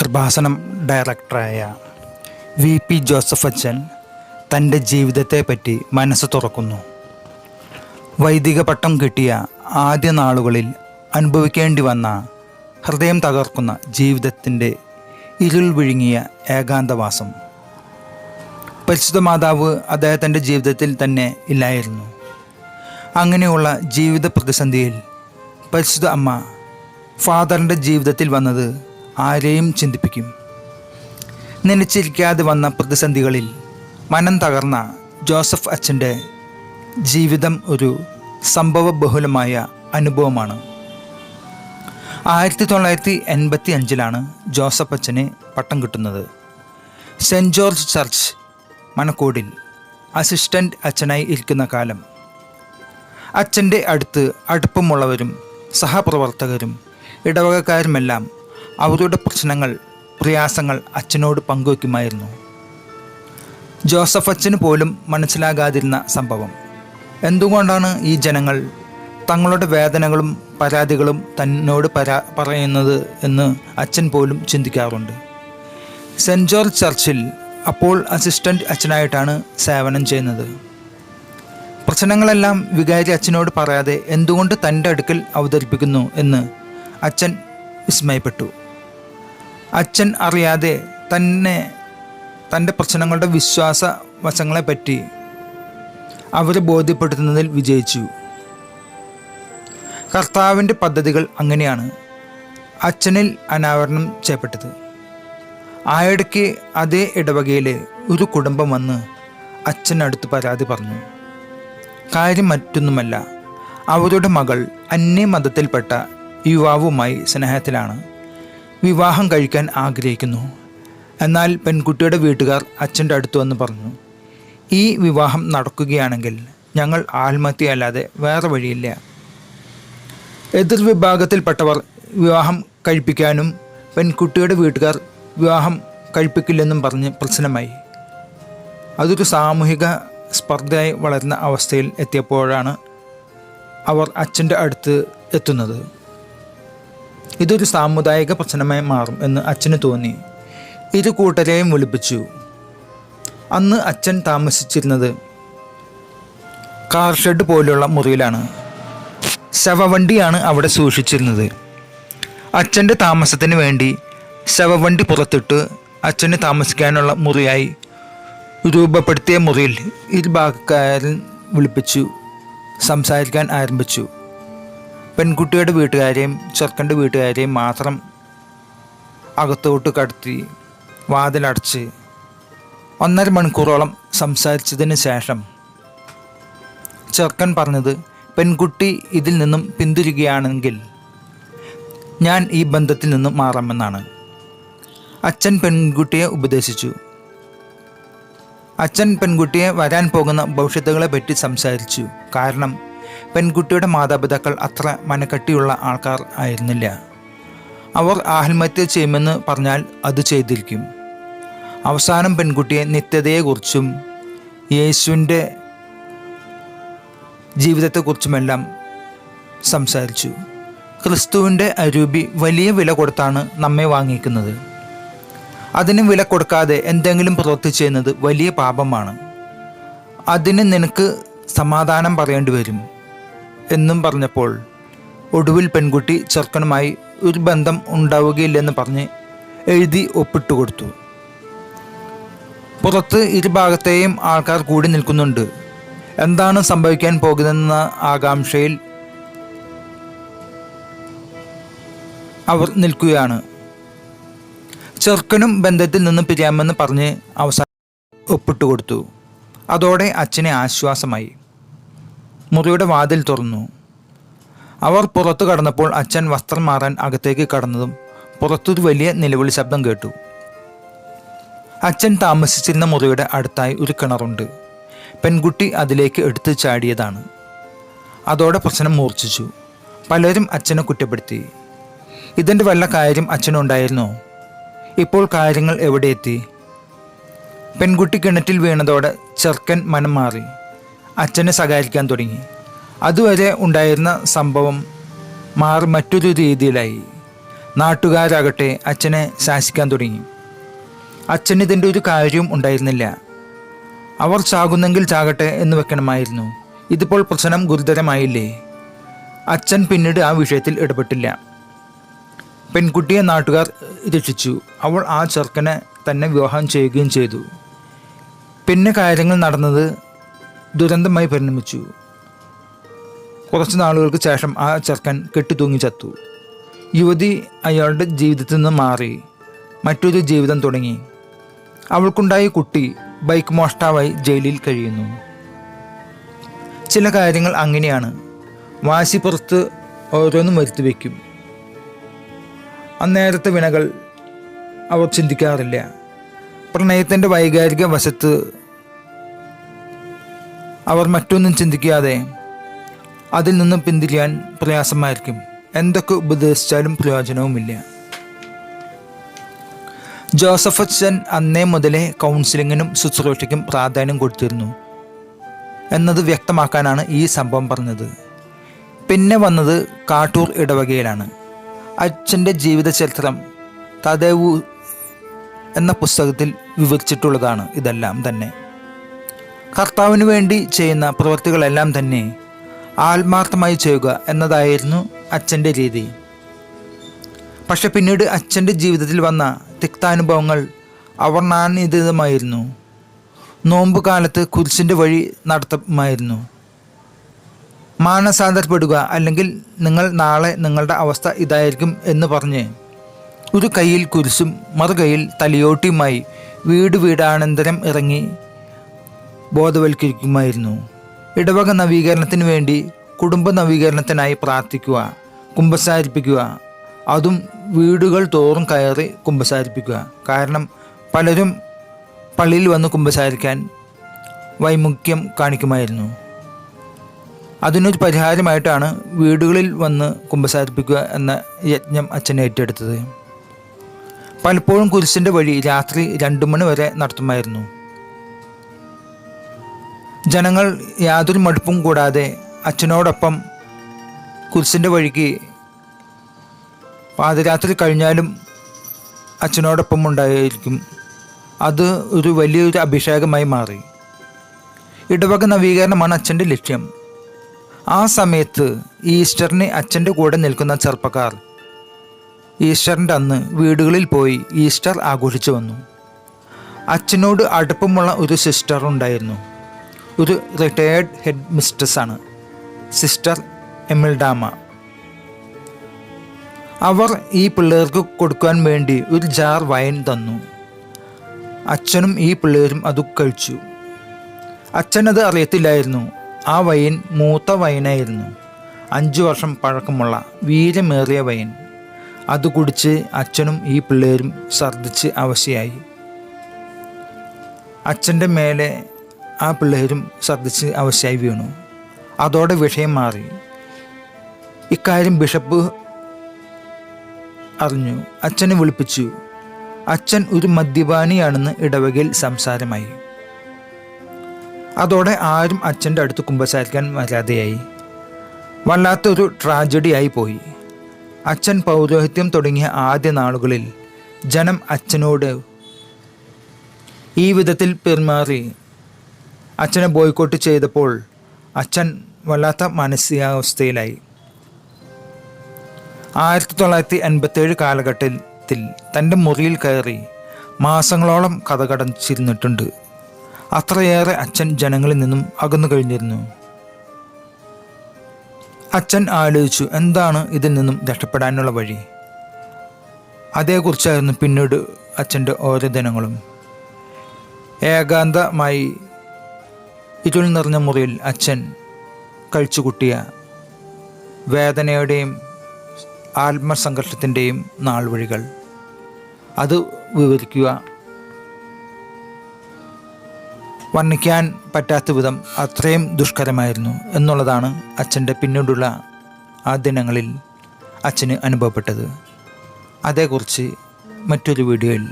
കൃപാസനം ഡയറക്ടറായ V P Joseph അച്ഛൻ തന്റെ ജീവിതത്തെപ്പറ്റി മനസ്സ് തുറക്കുന്നു. വൈദിക പട്ടം കിട്ടിയ ആദ്യ നാളുകളിൽ അനുഭവിക്കേണ്ടി വന്ന ഹൃദയം തകർക്കുന്ന ജീവിതത്തിന്റെ ഇരുൾ വിഴുങ്ങിയ ഏകാന്തവാസം. പരിശുദ്ധ മാതാവ് അദ്ദേഹത്തിന്റെ ജീവിതത്തിൽ തന്നെ ഇല്ലായിരുന്നു. അങ്ങനെയുള്ള ജീവിത പ്രതിസന്ധിയിൽ പരിശുദ്ധ അമ്മ ഫാദറിന്റെ ജീവിതത്തിൽ വന്നത് ആരെയും ചിന്തിപ്പിക്കും. നനച്ചിരിക്കാതെ വന്ന പ്രതിസന്ധികളിൽ മനം തകർന്ന ജോസഫ് അച്ഛന്റെ ജീവിതം ഒരു സംഭവബഹുലമായ അനുഭവമാണ്. ആയിരത്തി തൊള്ളായിരത്തി എൺപത്തി അഞ്ചിലാണ് ജോസഫ് അച്ഛന് പട്ടം കിട്ടുന്നത്. സെന്റ് ജോർജ് ചർച്ച് മണക്കോടിൽ അസിസ്റ്റന്റ് അച്ഛനായി ഇരിക്കുന്ന കാലം. അച്ഛന്റെ അടുത്ത് അടുപ്പമുള്ളവരും സഹപ്രവർത്തകരും ഇടവകക്കാരുമെല്ലാം അവരുടെ പ്രശ്നങ്ങൾ പ്രയാസങ്ങൾ അച്ഛനോട് പങ്കുവയ്ക്കുമായിരുന്നു. ജോസഫ് അച്ഛന് പോലും മനസ്സിലാകാതിരുന്ന സംഭവം. എന്തുകൊണ്ടാണ് ഈ ജനങ്ങൾ തങ്ങളുടെ വേദനകളും പരാതികളും തന്നോട് പരാ പറയുന്നത് എന്ന് അച്ഛൻ പോലും ചിന്തിക്കാറുണ്ട്. സെന്റ് ജോർജ് ചർച്ചിൽ അപ്പോൾ അസിസ്റ്റന്റ് അച്ഛനായിട്ടാണ് സേവനം ചെയ്യുന്നത്. പ്രശ്നങ്ങളെല്ലാം വികാരി അച്ഛനോട് പറയാതെ എന്തുകൊണ്ട് തന്റെ അടുക്കൽ അവതരിപ്പിക്കുന്നു എന്ന് അച്ഛൻ വിസ്മയപ്പെട്ടു. അച്ഛൻ അറിയാതെ തന്നെ തന്റെ പ്രശ്നങ്ങളുടെ വിശ്വാസ വശങ്ങളെപ്പറ്റി അവരെ ബോധ്യപ്പെടുത്തുന്നതിൽ വിജയിച്ചു. കർത്താവിന്റെ പദ്ധതികൾ അങ്ങനെയാണ്. അച്ഛനിൽ അനാവരണം ചെയ്യപ്പെട്ടത്. ആയിടയ്ക്ക് അതേ ഇടവകയിലെ ഒരു കുടുംബം വന്ന് അച്ഛനടുത്ത് പരാതി പറഞ്ഞു. കാര്യം മറ്റൊന്നുമല്ല അവരുടെ മകൾ അന്യമതത്തിൽപ്പെട്ട യുവാവുമായി സ്നേഹത്തിലാണ്. വിവാഹം കഴിക്കാൻ ആഗ്രഹിക്കുന്നു. എന്നാൽ പെൺകുട്ടിയുടെ വീട്ടുകാർ അച്ഛന്റെ അടുത്ത് വന്ന് പറഞ്ഞു ഈ വിവാഹം നടക്കുകയാണെങ്കിൽ ഞങ്ങൾ ആത്മഹത്യയല്ലാതെ വേറെ വഴിയില്ല. എതിർ വിഭാഗത്തിൽപ്പെട്ടവർ വിവാഹം കഴിപ്പിക്കാനും പെൺകുട്ടിയുടെ വീട്ടുകാർ വിവാഹം കഴിപ്പിക്കില്ലെന്നും പറഞ്ഞ് പ്രശ്നമായി. അതൊരു സാമൂഹിക സ്പർദ്ധയായി വളരുന്ന അവസ്ഥയിൽ എത്തിയപ്പോഴാണ് അവർ അച്ഛന്റെ അടുത്ത് എത്തുന്നത്. ഇതൊരു സാമുദായിക പ്രശ്നമായി മാറും എന്ന് അച്ഛന് തോന്നി. ഇരു കൂട്ടരെയും വിളിപ്പിച്ചു. അന്ന് അച്ഛൻ താമസിച്ചിരുന്നത് കാർ ഷെഡ് പോലുള്ള മുറിയിലാണ്. ശവവണ്ടിയാണ് അവിടെ സൂക്ഷിച്ചിരുന്നത്. അച്ഛന്റെ താമസത്തിന് വേണ്ടി ശവവണ്ടി പുറത്തിട്ട് അച്ഛന് താമസിക്കാനുള്ള മുറിയായി രൂപപ്പെടുത്തിയ മുറിയിൽ ഇരുഭാഗക്കാരൻ വിളിപ്പിച്ചു സംസാരിക്കാൻ ആരംഭിച്ചു. പെൺകുട്ടിയുടെ വീട്ടുകാരെയും ചെറുക്കന്റെ വീട്ടുകാരെയും മാത്രം അകത്തോട്ട് കടത്തി വാതിലടച്ച് ഒന്നര മണിക്കൂറോളം സംസാരിച്ചതിന് ശേഷം ചെറുക്കൻ പറഞ്ഞത് പെൺകുട്ടി ഇതിൽ നിന്നും പിന്തിരികയാണെങ്കിൽ ഞാൻ ഈ ബന്ധത്തിൽ നിന്നും മാറാമെന്നാണ്. അച്ഛൻ പെൺകുട്ടിയെ ഉപദേശിച്ചു. അച്ഛൻ പെൺകുട്ടിയെ വരാൻ പോകുന്ന ഭവിഷ്യത്തുകളെ പറ്റി സംസാരിച്ചു. കാരണം പെൺകുട്ടിയുടെ മാതാപിതാക്കൾ അത്ര മനക്കട്ടിയുള്ള ആൾക്കാർ ആയിരുന്നില്ല. അവർ ആത്മഹത്യ ചെയ്യുമെന്ന് പറഞ്ഞാൽ അത് ചെയ്തിരിക്കും. അവസാനം പെൺകുട്ടിയെ നിത്യതയെക്കുറിച്ചും യേശുവിന്റെ ജീവിതത്തെക്കുറിച്ചുമെല്ലാം സംസാരിച്ചു. ക്രിസ്തുവിന്റെ അരൂപി വലിയ വില കൊടുത്താണ് നമ്മെ വാങ്ങിക്കുന്നത്. അതിന് വില കൊടുക്കാതെ എന്തെങ്കിലും പ്രവൃത്തി ചെയ്യുന്നത് വലിയ പാപമാണ്. അതിന് നിനക്ക് സമാധാനം പറയേണ്ടി വരും. എന്നും പറഞ്ഞപ്പോൾ ഒടുവിൽ പെൺകുട്ടി ചെറുക്കനുമായി ഒരു ബന്ധം ഉണ്ടാവുകയില്ലെന്ന് പറഞ്ഞ് എഴുതി ഒപ്പിട്ടു കൊടുത്തു പുറത്ത് ഇരുഭാഗത്തെയും ആൾക്കാർ കൂടി നിൽക്കുന്നുണ്ട്. എന്താണ് സംഭവിക്കാൻ പോകുന്നതെന്ന ആകാംക്ഷയിൽ അവർ നിൽക്കുകയാണ്. ചെറുക്കനും ബന്ധത്തിൽ നിന്ന് പിരിയാമെന്ന് പറഞ്ഞ് അവസാനം ഒപ്പിട്ടു കൊടുത്തു അതോടെ അച്ഛനെ ആശ്വാസമായി. മുറിയുടെ വാതിൽ തുറന്നു. അവർ പുറത്തു കടന്നപ്പോൾ അച്ഛൻ വസ്ത്രം മാറാൻ അകത്തേക്ക് കടന്നതും പുറത്തൊരു വലിയ നിലവിളി ശബ്ദം കേട്ടു. അച്ഛൻ താമസിച്ചിരുന്ന മുറിയുടെ അടുത്തായി ഒരു കിണറുണ്ട്. പെൺകുട്ടി അതിലേക്ക് എടുത്തു ചാടിയതാണ്. അതോടെ പ്രശ്നം മൂർച്ഛിച്ചു. പലരും അച്ഛനെ കുറ്റപ്പെടുത്തി. ഇതിന്റെ വല്ല കാര്യം അച്ഛനുണ്ടായിരുന്നോ? ഇപ്പോൾ കാര്യങ്ങൾ എവിടെ എത്തി? പെൺകുട്ടി കിണറ്റിൽ വീണതോടെ ചെറുക്കൻ മനം മാറി. അച്ഛനെ സഹായിക്കാൻ തുടങ്ങി. അതുവരെ ഉണ്ടായിരുന്ന സംഭവം മാറി മറ്റൊരു രീതിയിലായി. നാട്ടുകാരാകട്ടെ അച്ഛനെ ശാസിക്കാൻ തുടങ്ങി. അച്ഛൻ ഇതിന്റെ ഒരു കാര്യവും ഉണ്ടായിരുന്നില്ല. അവർ ചാകുന്നെങ്കിൽ ചാകട്ടെ എന്ന് വെക്കണമായിരുന്നു. ഇതിപ്പോൾ പ്രശ്നം ഗുരുതരമായില്ലേ? അച്ഛൻ പിന്നീട് ആ വിഷയത്തിൽ ഇടപെട്ടില്ല. പെൺകുട്ടിയെ നാട്ടുകാർ രക്ഷിച്ചു. അവൾ ആ ചെറുക്കനെ തന്നെ വിവാഹം ചെയ്യുകയും ചെയ്തു. പിന്നെ കാര്യങ്ങൾ നടന്നത് ദുരന്തമായി പരിണമിച്ചു. കുറച്ച് നാളുകൾക്ക് ശേഷം ആ ചെറുക്കൻ കെട്ടിത്തൂങ്ങി ചത്തു. യുവതി അയാളുടെ ജീവിതത്തിൽ നിന്ന് മാറി. മറ്റൊരു ജീവിതം തുടങ്ങി. അവൾക്കുണ്ടായ കുട്ടി ബൈക്ക് മോഷ്ടാവായി ജയിലിൽ കഴിയുന്നു. ചില കാര്യങ്ങൾ അങ്ങനെയാണ്. വാശി പുറത്ത് ഓരോന്നും വരുത്തി വയ്ക്കും അന്നേരത്തെ വിനകൾ അവർ ചിന്തിക്കാറില്ല. പ്രണയത്തിന്റെ വൈകാരിക വശത്ത് അവർ മറ്റൊന്നും ചിന്തിക്കാതെ അതിൽ നിന്നും പിന്തിരിയാൻ പ്രയാസമായിരിക്കും. എന്തൊക്കെ ഉപദേശിച്ചാലും പ്രയോജനവുമില്ല. ജോസഫ് അച്ഛൻ അന്നേ മുതലേ കൗൺസിലിങ്ങിനും ശുശ്രൂഷയ്ക്കും പ്രാധാന്യം കൊടുത്തിരുന്നു. എന്നത് വ്യക്തമാക്കാനാണ് ഈ സംഭവം പറഞ്ഞത്. പിന്നെ വന്നത് കാട്ടൂർ ഇടവകയിലാണ്. അച്ഛന്റെ ജീവിത ചരിത്രം തദേവു എന്ന പുസ്തകത്തിൽ വിവരിച്ചിട്ടുള്ളതാണ് ഇതെല്ലാം തന്നെ. കർത്താവിന് വേണ്ടി ചെയ്യുന്ന പ്രവൃത്തികളെല്ലാം തന്നെ ആത്മാർത്ഥമായി ചെയ്യുക എന്നതായിരുന്നു അച്ഛന്റെ രീതി. പക്ഷെ പിന്നീട് അച്ഛന്റെ ജീവിതത്തിൽ വന്ന തിക്താനുഭവങ്ങൾ അവർണാനിതമായിരുന്നു നോമ്പ് കാലത്ത് കുരിശിന്റെ വഴി നടത്തുമായിരുന്നു. മാനസാന്തരപ്പെടുക അല്ലെങ്കിൽ നിങ്ങൾ നാളെ നിങ്ങളുടെ അവസ്ഥ ഇതായിരിക്കും എന്ന് പറഞ്ഞ് ഒരു കയ്യിൽ കുരിശും മറുകൈയിൽ തലയോട്ടിയുമായി വീട് വീടാനന്തരം ഇറങ്ങി ബോധവൽക്കരിക്കുമായിരുന്നു. ഇടവക നവീകരണത്തിന് വേണ്ടി കുടുംബ നവീകരണത്തിനായി പ്രാർത്ഥിക്കുക കുമ്പസാരിപ്പിക്കുക. അതും വീടുകൾ തോറും കയറി കുമ്പസാരിപ്പിക്കുക. കാരണം പലരും പള്ളിയിൽ വന്ന് കുമ്പസാരിക്കാൻ വൈമുഖ്യം കാണിക്കുമായിരുന്നു. അതിനൊരു പരിഹാരമായിട്ടാണ് വീടുകളിൽ വന്ന് കുമ്പസാരിപ്പിക്കുക എന്ന യജ്ഞം അച്ഛൻ ഏറ്റെടുത്തത്. പലപ്പോഴും കുരിശിന്റെ വഴി രാത്രി രണ്ടു മണി വരെ നടത്തുമായിരുന്നു. ജനങ്ങൾ യാതൊരു മടുപ്പും കൂടാതെ അച്ഛനോടൊപ്പം കുരിശിന്റെ വഴിക്ക് പാതിരാത്രി കഴിഞ്ഞാലും അച്ഛനോടൊപ്പം ഉണ്ടായിരിക്കും അത് ഒരു വലിയൊരു അഭിഷേകമായി മാറി. ഇടവക നവീകരണമാണ് അച്ഛന്റെ ലക്ഷ്യം. ആ സമയത്ത് ഈസ്റ്ററിന് അച്ഛന്റെ കൂടെ നിൽക്കുന്ന ചെറുപ്പക്കാർ ഈസ്റ്ററിന്റെ അന്ന് വീടുകളിൽ പോയി ഈസ്റ്റർ ആഘോഷിച്ചു വന്നു. അച്ഛനോട് അടുപ്പമുള്ള ഒരു സിസ്റ്റർ ഉണ്ടായിരുന്നു. ഒരു റിട്ടയേർഡ് ഹെഡ് മിസ്ട്രസ് ആണ് സിസ്റ്റർ എമിൽഡാമ അവർ ഈ പിള്ളേർക്ക് കൊടുക്കാൻ വേണ്ടി ഒരു ജാർ വൈൻ തന്നു. അച്ഛനും ഈ പിള്ളേരും അത് കഴിച്ചു. അച്ഛൻ അത് അറിയത്തില്ലായിരുന്നു. ആ വൈൻ മൂത്ത വൈനായിരുന്നു അഞ്ചു വർഷം പഴക്കമുള്ള വീരമേറിയ വൈൻ അത് കുടിച്ച് അച്ഛനും ഈ പിള്ളേരും ഛർദ്ദിച്ച് അവശയായി. അച്ഛന്റെ മേലെ ആ പിള്ളേരും ശ്രദ്ധിച്ച് അവശയായി വീണു. അതോടെ വിഷയം മാറി. ഇക്കാര്യം ബിഷപ്പ് അറിഞ്ഞു. അച്ഛനെ വിളിപ്പിച്ചു. അച്ഛൻ ഒരു മദ്യപാനിയാണെന്ന് ഇടവകയിൽ സംസാരമായി. അതോടെ ആരും അച്ഛന്റെ അടുത്ത് കുമ്പസാരിക്കാൻ വരാതെയായി. വല്ലാത്തൊരു ട്രാജഡിയായി പോയി. അച്ഛൻ പൗരോഹിത്യം തുടങ്ങിയ ആദ്യ നാളുകളിൽ ജനം അച്ഛനോട് ഈ വിധത്തിൽ പെരുമാറി. അച്ഛനെ ബോയ്ക്കോട്ട് ചെയ്തപ്പോൾ അച്ഛൻ വല്ലാത്ത മാനസികാവസ്ഥയിലായി. ആയിരത്തി തൊള്ളായിരത്തി എൺപത്തേഴ് കാലഘട്ടത്തിൽ തന്റെ മുറിയിൽ കയറി മാസങ്ങളോളം കഥ കടച്ചിരുന്നിട്ടുണ്ട് അത്രയേറെ അച്ഛൻ ജനങ്ങളിൽ നിന്നും അകന്നു കഴിഞ്ഞിരുന്നു. അച്ഛൻ ആലോചിച്ചു എന്താണ് ഇതിൽ നിന്നും രക്ഷപ്പെടാനുള്ള വഴി? അതേക്കുറിച്ചായിരുന്നു പിന്നീട് അച്ഛന്റെ ഓരോ ദിനങ്ങളും. ഏകാന്തമായി ഇരുൾ നിറഞ്ഞ മുറിയിൽ അച്ഛൻ കഴിച്ചുകൂട്ടിയ വേദനയുടെയും ആത്മസംഘർഷത്തിന്റെയും നാൾ വഴികൾ അത് വിവരിക്കുക. വർണിക്കാൻ പറ്റാത്ത വിധം അത്രയും ദുഷ്കരമായിരുന്നു എന്നുള്ളതാണ് അച്ഛന്റെ പിന്നീടുള്ള ആ ദിനങ്ങളിൽ അച്ഛന് അനുഭവപ്പെട്ടത്. അതേക്കുറിച്ച് മറ്റൊരു വീഡിയോയിൽ